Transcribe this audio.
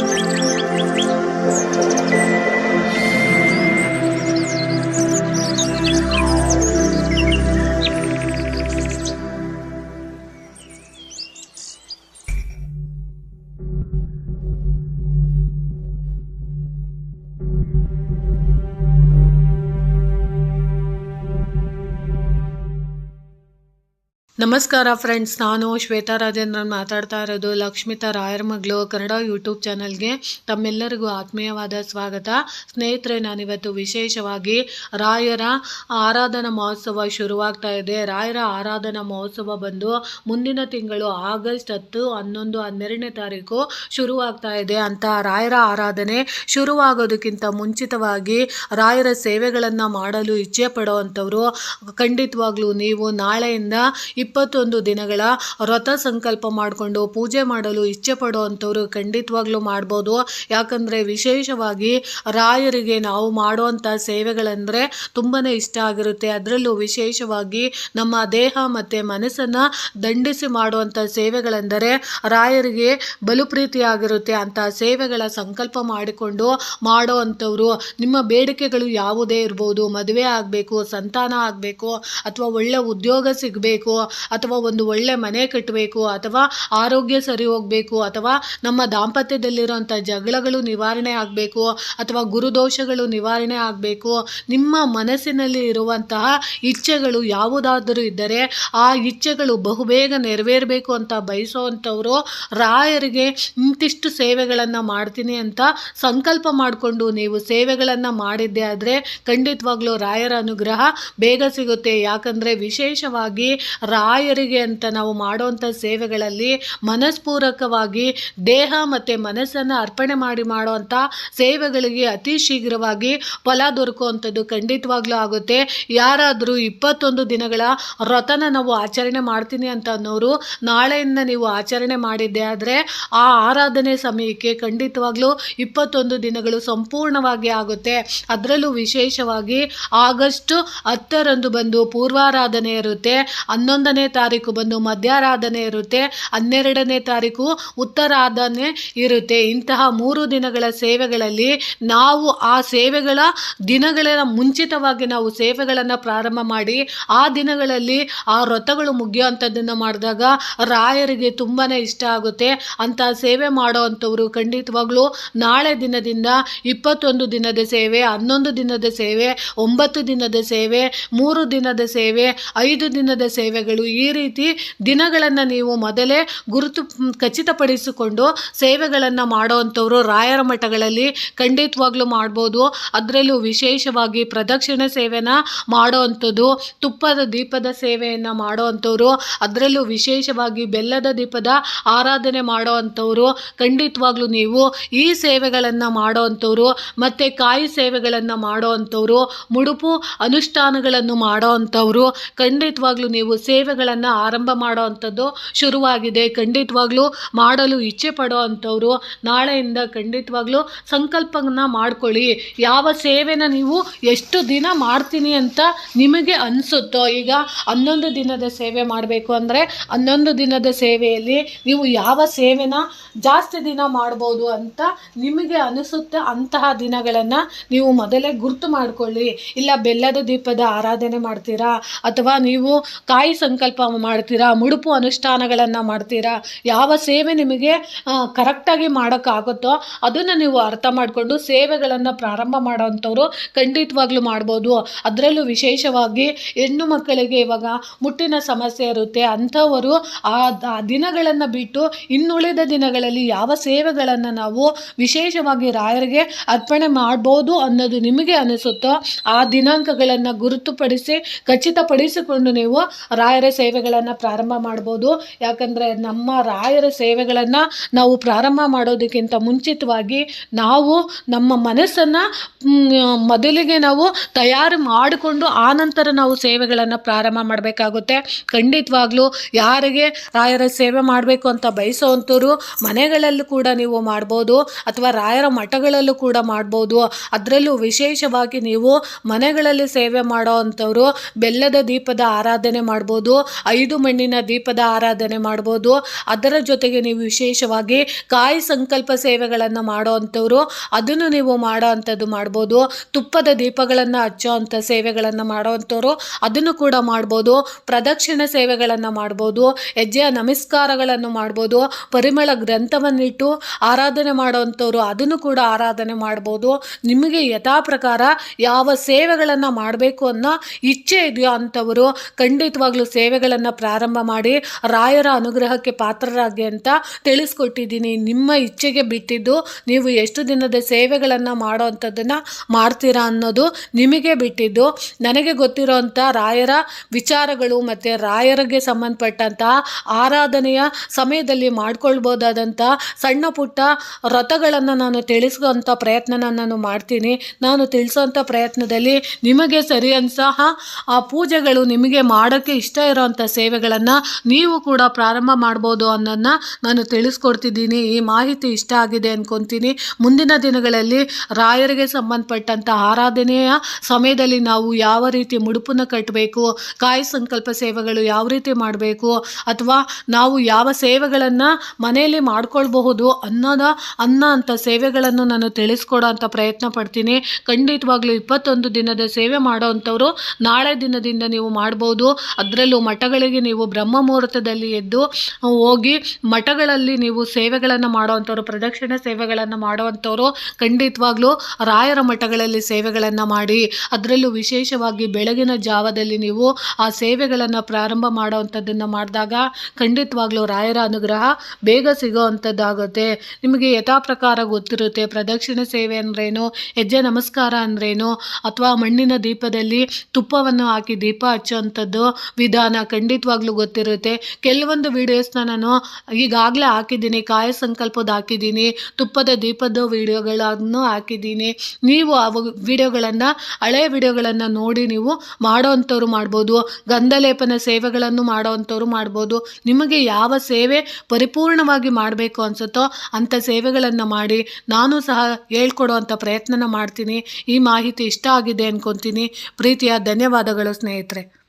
Thank you. ನಮಸ್ಕಾರ friends, ನಾನು ಶ್ವೇತಾ ರಾಜೇಂದ್ರನ್ ಮಾತಾಡ್ತಾ ಇರೋದು ಲಕ್ಷ್ಮಿತಾ ರಾಯರ್ ಮಗಳು, ಕನ್ನಡ ಯೂಟ್ಯೂಬ್ ಚಾನಲ್ಗೆ ತಮ್ಮೆಲ್ಲರಿಗೂ ಆತ್ಮೀಯವಾದ ಸ್ವಾಗತ. ಸ್ನೇಹಿತರೆ, ನಾನಿವತ್ತು ವಿಶೇಷವಾಗಿ ರಾಯರ ಆರಾಧನಾ ಮಹೋತ್ಸವ ಶುರುವಾಗ್ತಾ ಇದೆ. ರಾಯರ ಆರಾಧನಾ ಮಹೋತ್ಸವ ಬಂದು ಮುಂದಿನ ತಿಂಗಳು ಆಗಸ್ಟ್ ಹತ್ತು, ಹನ್ನೊಂದು, ಹನ್ನೆರಡನೇ ತಾರೀಕು ಶುರುವಾಗ್ತಾ ಇದೆ ಅಂತ ರಾಯರ ಆರಾಧನೆ ಶುರುವಾಗೋದಕ್ಕಿಂತ ಮುಂಚಿತವಾಗಿ ರಾಯರ ಸೇವೆಗಳನ್ನು ಮಾಡಲು ಇಚ್ಛೆ ಪಡುವಂಥವ್ರು ಖಂಡಿತವಾಗ್ಲೂ ನೀವು ನಾಳೆಯಿಂದ ಇಪ್ಪತ್ತೊಂದು ದಿನಗಳ ವ್ರತ ಸಂಕಲ್ಪ ಮಾಡಿಕೊಂಡು ಪೂಜೆ ಮಾಡಲು ಇಚ್ಛೆ ಪಡುವಂಥವ್ರು ಖಂಡಿತವಾಗ್ಲೂ ಮಾಡ್ಬೋದು. ಯಾಕಂದರೆ ವಿಶೇಷವಾಗಿ ರಾಯರಿಗೆ ನಾವು ಮಾಡುವಂಥ ಸೇವೆಗಳೆಂದರೆ ತುಂಬಾ ಇಷ್ಟ ಆಗಿರುತ್ತೆ. ಅದರಲ್ಲೂ ವಿಶೇಷವಾಗಿ ನಮ್ಮ ದೇಹ ಮತ್ತು ಮನಸ್ಸನ್ನು ದಂಡಿಸಿ ಮಾಡುವಂಥ ಸೇವೆಗಳೆಂದರೆ ರಾಯರಿಗೆ ಬಲು ಪ್ರೀತಿಯಾಗಿರುತ್ತೆ. ಅಂತ ಸೇವೆಗಳ ಸಂಕಲ್ಪ ಮಾಡಿಕೊಂಡು ಮಾಡುವಂಥವ್ರು ನಿಮ್ಮ ಬೇಡಿಕೆಗಳು ಯಾವುದೇ ಇರ್ಬೋದು. ಮದುವೆ ಆಗಬೇಕು, ಸಂತಾನ ಆಗಬೇಕು, ಅಥವಾ ಒಳ್ಳೆ ಉದ್ಯೋಗ ಸಿಗಬೇಕು ಅಥವಾ ಒಂದು ಒಳ್ಳೆ ಮನೆ ಕಟ್ಟಬೇಕು, ಅಥವಾ ಆರೋಗ್ಯ ಸರಿ ಹೋಗಬೇಕು, ಅಥವಾ ನಮ್ಮ ದಾಂಪತ್ಯದಲ್ಲಿರುವಂಥ ಜಗಳಗಳು ನಿವಾರಣೆ ಆಗಬೇಕು, ಅಥವಾ ಗುರುದೋಷಗಳು ನಿವಾರಣೆ ಆಗಬೇಕು, ನಿಮ್ಮ ಮನಸ್ಸಿನಲ್ಲಿ ಇರುವಂತಹ ಇಚ್ಛೆಗಳು ಯಾವುದಾದರೂ ಇದ್ದರೆ ಆ ಇಚ್ಛೆಗಳು ಬಹುಬೇಗ ನೆರವೇರಬೇಕು ಅಂತ ಬಯಸುವಂಥವರು ರಾಯರಿಗೆ ಇಂತಿಷ್ಟು ಸೇವೆಗಳನ್ನು ಮಾಡ್ತೀನಿ ಅಂತ ಸಂಕಲ್ಪ ಮಾಡಿಕೊಂಡು ನೀವು ಸೇವೆಗಳನ್ನು ಮಾಡಿದ್ದೆ ಆದರೆ ಖಂಡಿತವಾಗ್ಲೂ ರಾಯರ ಅನುಗ್ರಹ ಬೇಗ ಸಿಗುತ್ತೆ. ಯಾಕಂದರೆ ವಿಶೇಷವಾಗಿ ರಾಯರಿಗೆ ಅಂತ ನಾವು ಮಾಡುವಂಥ ಸೇವೆಗಳಲ್ಲಿ ಮನಸ್ಪೂರಕವಾಗಿ ದೇಹ ಮತ್ತು ಮನಸ್ಸನ್ನು ಅರ್ಪಣೆ ಮಾಡಿ ಮಾಡುವಂಥ ಸೇವೆಗಳಿಗೆ ಅತಿ ಶೀಘ್ರವಾಗಿ ಫಲ ದೊರಕುವಂಥದ್ದು ಖಂಡಿತವಾಗ್ಲೂ ಆಗುತ್ತೆ. ಯಾರಾದರೂ ಇಪ್ಪತ್ತೊಂದು ದಿನಗಳ ವ್ರತನ ನಾವು ಆಚರಣೆ ಮಾಡ್ತೀನಿ ಅಂತ ಅನ್ನೋರು ನಾಳೆಯಿಂದ ನೀವು ಆಚರಣೆ ಮಾಡಿದ್ದೆ ಆದರೆ ಆ ಆರಾಧನೆ ಸಮಯಕ್ಕೆ ಖಂಡಿತವಾಗ್ಲೂ ಇಪ್ಪತ್ತೊಂದು ದಿನಗಳು ಸಂಪೂರ್ಣವಾಗಿ ಆಗುತ್ತೆ. ಅದರಲ್ಲೂ ವಿಶೇಷವಾಗಿ ಆಗಸ್ಟ್ ಹತ್ತರಂದು ಬಂದು ಪೂರ್ವಾರಾಧನೆ ಇರುತ್ತೆ. ಹನ್ನೊಂದನೇ ತಾರೀಕು ಬಂದು ಮಧ್ಯಾರಾಧನೆ ಇರುತ್ತೆ. ಹನ್ನೆರಡನೇ ತಾರೀಕು ಉತ್ತರಾಧನೆ ಇರುತ್ತೆ. ಇಂತಹ ಮೂರು ದಿನಗಳ ಸೇವೆಗಳಲ್ಲಿ ನಾವು ಆ ಸೇವೆಗಳ ದಿನಗಳ ಮುಂಚಿತವಾಗಿ ನಾವು ಸೇವೆಗಳನ್ನು ಪ್ರಾರಂಭ ಮಾಡಿ, ಆ ದಿನಗಳಲ್ಲಿ ಆ ವ್ರತಗಳು ಮುಗಿಯುವಂಥದ್ದನ್ನು ಮಾಡಿದಾಗ ರಾಯರಿಗೆ ತುಂಬಾ ಇಷ್ಟ ಆಗುತ್ತೆ. ಅಂತ ಸೇವೆ ಮಾಡೋ ಅಂಥವ್ರು ಖಂಡಿತವಾಗ್ಲೂ ನಾಳೆ ದಿನದಿಂದ ಇಪ್ಪತ್ತೊಂದು ದಿನದ ಸೇವೆ, ಹನ್ನೊಂದು ದಿನದ ಸೇವೆ, ಒಂಬತ್ತು ದಿನದ ಸೇವೆ, ಮೂರು ದಿನದ ಸೇವೆ, ಐದು ದಿನದ ಸೇವೆಗಳು ಈ ರೀತಿ ದಿನಗಳನ್ನು ನೀವು ಮೊದಲೇ ಗುರುತು ಖಚಿತಪಡಿಸಿಕೊಂಡು ಸೇವೆಗಳನ್ನು ಮಾಡುವಂಥವರು ರಾಯರ ಮಠಗಳಲ್ಲಿ ಖಂಡಿತವಾಗ್ಲೂ ಮಾಡ್ಬೋದು. ಅದರಲ್ಲೂ ವಿಶೇಷವಾಗಿ ಪ್ರದಕ್ಷಿಣೆ ಸೇವೆನ ಮಾಡೋವಂಥದ್ದು ತುಪ್ಪದ ದೀಪದ ಸೇವೆಯನ್ನು ಮಾಡೋವಂಥವ್ರು ಅದರಲ್ಲೂ ವಿಶೇಷವಾಗಿ ಬೆಲ್ಲದ ದೀಪದ ಆರಾಧನೆ ಮಾಡೋವಂಥವ್ರು ಖಂಡಿತವಾಗ್ಲೂ ನೀವು ಈ ಸೇವೆಗಳನ್ನು ಮಾಡೋವಂಥವ್ರು ಮತ್ತು ಕಾಯಿ ಸೇವೆಗಳನ್ನು ಮಾಡೋವಂಥವ್ರು ಮುಡುಪು ಅನುಷ್ಠಾನಗಳನ್ನು ಮಾಡೋವಂಥವ್ರು ಖಂಡಿತವಾಗ್ಲೂ ನೀವು ಸೇವೆಗಳನ್ನು ಆರಂಭ ಮಾಡೋವಂಥದ್ದು ಶುರುವಾಗಿದೆ. ಖಂಡಿತವಾಗ್ಲೂ ಮಾಡಲು ಇಚ್ಛೆ ಪಡೋ ಅಂಥವ್ರು ನಾಳೆಯಿಂದ ಖಂಡಿತವಾಗ್ಲೂ ಸಂಕಲ್ಪನ ಮಾಡ್ಕೊಳ್ಳಿ. ಯಾವ ಸೇವೆನ ನೀವು ಎಷ್ಟು ದಿನ ಮಾಡ್ತೀನಿ ಅಂತ ನಿಮಗೆ ಅನಿಸುತ್ತೋ, ಈಗ ಹನ್ನೊಂದು ದಿನದ ಸೇವೆ ಮಾಡಬೇಕು ಅಂದರೆ ಹನ್ನೊಂದು ದಿನದ ಸೇವೆಯಲ್ಲಿ ನೀವು ಯಾವ ಸೇವೆನ ಜಾಸ್ತಿ ದಿನ ಮಾಡ್ಬೋದು ಅಂತ ನಿಮಗೆ ಅನಿಸುತ್ತೆ ಅಂತಹ ದಿನಗಳನ್ನು ನೀವು ಮೊದಲೇ ಗುರುತು ಮಾಡ್ಕೊಳ್ಳಿ. ಇಲ್ಲ ಬೆಲ್ಲದ ದೀಪದ ಆರಾಧನೆ ಮಾಡ್ತೀರಾ ಅಥವಾ ನೀವು ಕಾಯಿ ಸಂಕಲ್ಪ ಮಾಡ್ತೀರಾ? ಮುಡುಪು ಅನುಷ್ಠಾನಗಳನ್ನು ಮಾಡ್ತೀರಾ? ಯಾವ ಸೇವೆ ನಿಮಗೆ ಕರೆಕ್ಟಾಗಿ ಮಾಡೋಕ್ಕಾಗುತ್ತೋ ಅದನ್ನು ನೀವು ಅರ್ಥ ಮಾಡಿಕೊಂಡು ಸೇವೆಗಳನ್ನು ಪ್ರಾರಂಭ ಮಾಡೋವಂಥವ್ರು ಖಂಡಿತವಾಗ್ಲೂ ಮಾಡ್ಬೋದು. ಅದರಲ್ಲೂ ವಿಶೇಷವಾಗಿ ಹೆಣ್ಣು ಮಕ್ಕಳಿಗೆ ಇವಾಗ ಮುಟ್ಟಿನ ಸಮಸ್ಯೆ ಇರುತ್ತೆ. ಅಂಥವರು ಆ ದಿನಗಳನ್ನು ಬಿಟ್ಟು ಇನ್ನುಳಿದ ದಿನಗಳಲ್ಲಿ ಯಾವ ಸೇವೆಗಳನ್ನು ನಾವು ವಿಶೇಷವಾಗಿ ರಾಯರಿಗೆ ಅರ್ಪಣೆ ಮಾಡ್ಬೋದು ಅನ್ನೋದು ನಿಮಗೆ ಅನಿಸುತ್ತೋ ಆ ದಿನಾಂಕಗಳನ್ನು ಗುರುತುಪಡಿಸಿ ಖಚಿತಪಡಿಸಿಕೊಂಡು ನೀವು ರಾಯರ ಸೇವೆಗಳನ್ನು ಪ್ರಾರಂಭ ಮಾಡ್ಬೋದು. ಯಾಕಂದರೆ ನಮ್ಮ ರಾಯರ ಸೇವೆಗಳನ್ನು ನಾವು ಪ್ರಾರಂಭ ಮಾಡೋದಕ್ಕಿಂತ ಮುಂಚಿತವಾಗಿ ನಾವು ನಮ್ಮ ಮನಸ್ಸನ್ನು ಮೊದಲಿಗೆ ನಾವು ತಯಾರು ಮಾಡಿಕೊಂಡು ಆನಂತರ ನಾವು ಸೇವೆಗಳನ್ನು ಪ್ರಾರಂಭ ಮಾಡಬೇಕಾಗುತ್ತೆ. ಖಂಡಿತವಾಗ್ಲೂ ಯಾರಿಗೆ ರಾಯರ ಸೇವೆ ಮಾಡಬೇಕು ಅಂತ ಬಯಸೋವಂಥವ್ರು ಮನೆಗಳಲ್ಲೂ ಕೂಡ ನೀವು ಮಾಡ್ಬೋದು, ಅಥವಾ ರಾಯರ ಮಠಗಳಲ್ಲೂ ಕೂಡ ಮಾಡ್ಬೋದು. ಅದರಲ್ಲೂ ವಿಶೇಷವಾಗಿ ನೀವು ಮನೆಗಳಲ್ಲಿ ಸೇವೆ ಮಾಡೋ ಅಂಥವ್ರು ಬೆಲ್ಲದ ದೀಪದ ಆರಾಧನೆ ಮಾಡ್ಬೋದು ಐದು ಮಣ್ಣಿನ ದೀಪದ ಆರಾಧನೆ ಮಾಡ್ಬೋದು. ಅದರ ಜೊತೆಗೆ ನೀವು ವಿಶೇಷವಾಗಿ ಕಾಯಿ ಸಂಕಲ್ಪ ಸೇವೆಗಳನ್ನು ಮಾಡೋ ಅಂಥವ್ರು, ಅದನ್ನು ನೀವು ಮಾಡೋ ಅಂಥದ್ದು ಮಾಡ್ಬೋದು. ತುಪ್ಪದ ದೀಪಗಳನ್ನು ಹಚ್ಚೋ ಅಂಥ ಸೇವೆಗಳನ್ನು ಮಾಡೋ ಅಂಥವ್ರು, ಅದನ್ನು ಕೂಡ ಮಾಡ್ಬೋದು. ಪ್ರದಕ್ಷಿಣೆ ಸೇವೆಗಳನ್ನು ಮಾಡ್ಬೋದು. ಹೆಜ್ಜೆಯ ನಮಸ್ಕಾರಗಳನ್ನು ಮಾಡ್ಬೋದು. ಪರಿಮಳ ಗ್ರಂಥವನ್ನಿಟ್ಟು ಆರಾಧನೆ ಮಾಡೋ ಅಂಥವ್ರು, ಅದನ್ನು ಕೂಡ ಆರಾಧನೆ ಮಾಡ್ಬೋದು. ನಿಮಗೆ ಯಥಾ ಪ್ರಕಾರ ಯಾವ ಸೇವೆಗಳನ್ನು ಮಾಡಬೇಕು ಅನ್ನೋ ಇಚ್ಛೆ ಇದೆಯೋ ಅಂಥವರು, ಖಂಡಿತವಾಗ್ಲೂ ಸೇವೆಗಳನ್ನು ಪ್ರಾರಂಭ ಮಾಡಿ ರಾಯರ ಅನುಗ್ರಹಕ್ಕೆ ಪಾತ್ರರಾಗಿ ಅಂತ ತಿಳಿಸ್ಕೊಟ್ಟಿದ್ದೀನಿ. ನಿಮ್ಮ ಇಚ್ಛೆಗೆ ಬಿಟ್ಟಿದ್ದು ನೀವು ಎಷ್ಟು ದಿನದ ಸೇವೆಗಳನ್ನು ಮಾಡೋ ಮಾಡ್ತೀರಾ ಅನ್ನೋದು ನಿಮಗೆ ಬಿಟ್ಟಿದ್ದು. ನನಗೆ ಗೊತ್ತಿರೋಂಥ ರಾಯರ ವಿಚಾರಗಳು ಮತ್ತು ರಾಯರಿಗೆ ಸಂಬಂಧಪಟ್ಟಂತಹ ಆರಾಧನೆಯ ಸಮಯದಲ್ಲಿ ಮಾಡ್ಕೊಳ್ಬೋದಾದಂಥ ಸಣ್ಣ ಪುಟ್ಟ ವ್ರತಗಳನ್ನು ನಾನು ತಿಳಿಸುವಂಥ ಪ್ರಯತ್ನನ ನಾನು ಮಾಡ್ತೀನಿ. ನಾನು ತಿಳಿಸೋಂಥ ಪ್ರಯತ್ನದಲ್ಲಿ ನಿಮಗೆ ಸರಿ ಆ ಪೂಜೆಗಳು ನಿಮಗೆ ಮಾಡೋಕ್ಕೆ ಇಷ್ಟ ಇರೋವಂಥ ಸೇವೆಗಳನ್ನು ನೀವು ಕೂಡ ಪ್ರಾರಂಭ ಮಾಡ್ಬೋದು ಅನ್ನೋದನ್ನ ನಾನು ತಿಳಿಸ್ಕೊಡ್ತಿದ್ದೀನಿ. ಈ ಮಾಹಿತಿ ಇಷ್ಟ ಆಗಿದೆ ಅಂದ್ಕೊತೀನಿ ಮುಂದಿನ ದಿನಗಳಲ್ಲಿ ರಾಯರಿಗೆ ಸಂಬಂಧಪಟ್ಟಂಥ ಆರಾಧನೆಯ ಸಮಯದಲ್ಲಿ ನಾವು ಯಾವ ರೀತಿ ಮುಡುಪನ್ನು ಕಟ್ಟಬೇಕು ಕಾಯಿ ಸಂಕಲ್ಪ ಸೇವೆಗಳು ಯಾವ ರೀತಿ ಮಾಡಬೇಕು, ಅಥವಾ ನಾವು ಯಾವ ಸೇವೆಗಳನ್ನು ಮನೆಯಲ್ಲಿ ಮಾಡ್ಕೊಳ್ಬಹುದು ಅನ್ನೋದ, ಅನ್ನೋ ಅಂಥ ಸೇವೆಗಳನ್ನು ನಾನು ತಿಳಿಸ್ಕೊಡೋ ಅಂತ ಪ್ರಯತ್ನ ಪಡ್ತೀನಿ. ಖಂಡಿತವಾಗ್ಲೂ ಇಪ್ಪತ್ತೊಂದು ದಿನದ ಸೇವೆ ಮಾಡೋ ಅಂಥವ್ರು ನಾಳೆ ದಿನದಿಂದ ನೀವು ಮಾಡ್ಬೋದು. ಅದರಲ್ಲೂ ಮಠಗಳಿಗೆ ನೀವು ಬ್ರಹ್ಮ ಮುಹೂರ್ತದಲ್ಲಿ ಎದ್ದು ಹೋಗಿ ಮಠಗಳಲ್ಲಿ ನೀವು ಸೇವೆಗಳನ್ನು ಮಾಡುವಂಥವ್ರು, ಪ್ರದಕ್ಷಿಣೆ ಸೇವೆಗಳನ್ನು ಮಾಡುವಂಥವ್ರು, ಖಂಡಿತವಾಗ್ಲೂ ರಾಯರ ಮಠಗಳಲ್ಲಿ ಸೇವೆಗಳನ್ನು ಮಾಡಿ, ಅದರಲ್ಲೂ ವಿಶೇಷವಾಗಿ ಬೆಳಗಿನ ಜಾವದಲ್ಲಿ ನೀವು ಆ ಸೇವೆಗಳನ್ನು ಪ್ರಾರಂಭ ಮಾಡುವಂಥದ್ದನ್ನು ಮಾಡಿದಾಗ ಖಂಡಿತವಾಗ್ಲೂ ರಾಯರ ಅನುಗ್ರಹ ಬೇಗ ಸಿಗುವಂಥದ್ದಾಗುತ್ತೆ. ನಿಮಗೆ ಯಥಾ ಪ್ರಕಾರ ಗೊತ್ತಿರುತ್ತೆ, ಪ್ರದಕ್ಷಿಣೆ ಸೇವೆ ಅಂದ್ರೇನು, ಹೆಜ್ಜೆ ನಮಸ್ಕಾರ ಅಂದ್ರೇನು, ಅಥವಾ ಮಣ್ಣಿನ ದೀಪದಲ್ಲಿ ತುಪ್ಪವನ್ನು ಹಾಕಿ ದೀಪ ಹಚ್ಚುವಂಥದ್ದು ವಿಧಾನ. ಖಂಡಿತವಾಗ್ಲೂ ಗೊತ್ತಿರುತ್ತೆ. ಕೆಲವೊಂದು ವೀಡಿಯೋಸ್ನ ನಾನು ಈಗಾಗಲೇ ಹಾಕಿದ್ದೀನಿ, ಕಾಯ ಸಂಕಲ್ಪದ ಹಾಕಿದ್ದೀನಿ, ತುಪ್ಪದ ದೀಪದ ವೀಡಿಯೋಗಳನ್ನು ಹಾಕಿದ್ದೀನಿ. ನೀವು ಆ ವಿಡಿಯೋಗಳನ್ನು ಹಳೆಯ ವಿಡಿಯೋಗಳನ್ನು ನೋಡಿ ನೀವು ಮಾಡೋವಂಥವ್ರು ಮಾಡ್ಬೋದು. ಗಂಧಲೇಪನ ಸೇವೆಗಳನ್ನು ಮಾಡೋವಂಥವ್ರು ಮಾಡ್ಬೋದು. ನಿಮಗೆ ಯಾವ ಸೇವೆ ಪರಿಪೂರ್ಣವಾಗಿ ಮಾಡಬೇಕು ಅನಿಸುತ್ತೋ ಅಂಥ ಸೇವೆಗಳನ್ನು ಮಾಡಿ. ನಾನು ಸಹ ಹೇಳ್ಕೊಡುವಂಥ ಪ್ರಯತ್ನನ ಮಾಡ್ತೀನಿ. ಈ ಮಾಹಿತಿ ಇಷ್ಟ ಆಗಿದೆ ಅನ್ಕೊತೀನಿ. ಪ್ರೀತಿಯ ಧನ್ಯವಾದಗಳು ಸ್ನೇಹಿತರೆ.